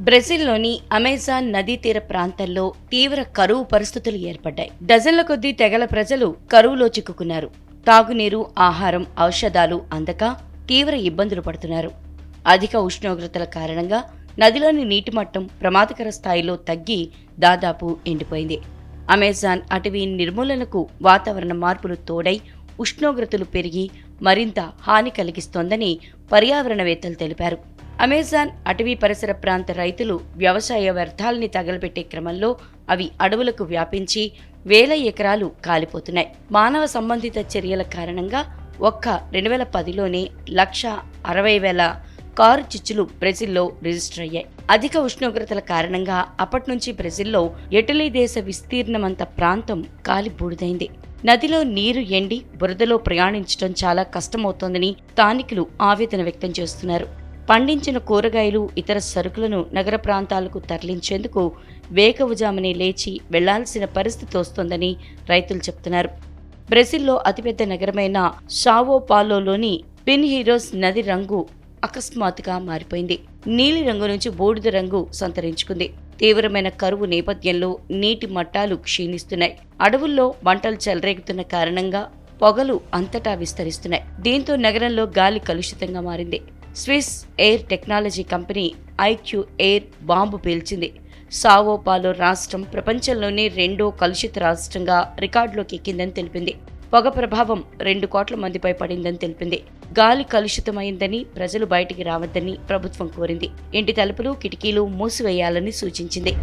బ్రెజిల్లోని Amazon నదీ తీర ప్రాంతాల్లో తీవ్ర కరువు పరిస్థితులు ఏర్పడ్డాయి. డజన్ల కొద్దీ తెగల ప్రజలు కరువులో చిక్కుకున్నారు. తాగునీరు ఆహారం ఔషధాలు అందక తీవ్ర ఇబ్బందులు పడుతున్నారు. అధిక ఉష్ణోగ్రతల కారణంగా నదిలోని నీటి మట్టం ప్రమాదకర స్థాయిలో తగ్గి దాదాపు ఎండిపోయింది. అమెజాన్ అటవీ నిర్మూలనకు వాతావరణ మార్పులు తోడై ఉష్ణోగ్రతలు పెరిగి మరింత హాని కలిగిస్తోందని పర్యావరణవేత్తలు తెలిపారు. అమెజాన్ అటవీ పరిసర ప్రాంత రైతులు వ్యవసాయ వ్యర్థాలని తగలబెట్టే క్రమంలో అవి అడవులకు వ్యాపించి వేల ఎకరాలు కాలిపోతున్నాయి. మానవ సంబంధిత చర్యల కారణంగా ఒక్క రెండు వేల పదిలోనే లక్ష అరవై వేల కారు చిచ్చులు బ్రెజిల్లో రిజిస్టర్ అయ్యాయి. అధిక ఉష్ణోగ్రతల కారణంగా అప్పటి నుంచి బ్రెజిల్లో ఇటలీ దేశ విస్తీర్ణమంత ప్రాంతం కాలి బూడిదైంది నదిలో నీరు ఎండి బురదలో ప్రయాణించడం చాలా కష్టమవుతోందని స్థానికులు ఆవేదన వ్యక్తం చేస్తున్నారు. పండించిన కూరగాయలు ఇతర సరుకులను నగర ప్రాంతాలకు తరలించేందుకు వేకవుజామునే లేచి వెళ్ళాల్సిన పరిస్థితి వస్తోందని రైతులు చెబుతున్నారు బ్రెజిల్లో అతిపెద్ద నగరమైన షావో పాలోలోని పిన్ హీరోస్ నది రంగు అకస్మాత్తుగా మారిపోయింది. నీలి రంగు నుంచి బూడిద రంగు సంతరించుకుంది. తీవ్రమైన కరువు నేపథ్యంలో నీటి మట్టాలు క్షీణిస్తున్నాయి. అడవుల్లో మంటలు చెలరేగుతున్న కారణంగా పొగలు అంతటా విస్తరిస్తున్నాయి. దీంతో నగరంలో గాలి కలుషితంగా మారింది. Swiss air technology company IQ air bomb పేల్చింది. Sao Paulo రాష్ట్రం ప్రపంచంలోనే రెండో కలుషిత రాష్ట్రంగా రికార్డులోకి ఎక్కిందని తెలిపింది. పొగ ప్రభావం రెండు కోట్ల మందిపై పడిందని తెలిపింది. గాలి కలుషితమైందని ప్రజలు బయటికి రావద్దని ప్రభుత్వం కోరింది. ఇంటి తలుపులు కిటికీలు మూసివేయాలని సూచించింది.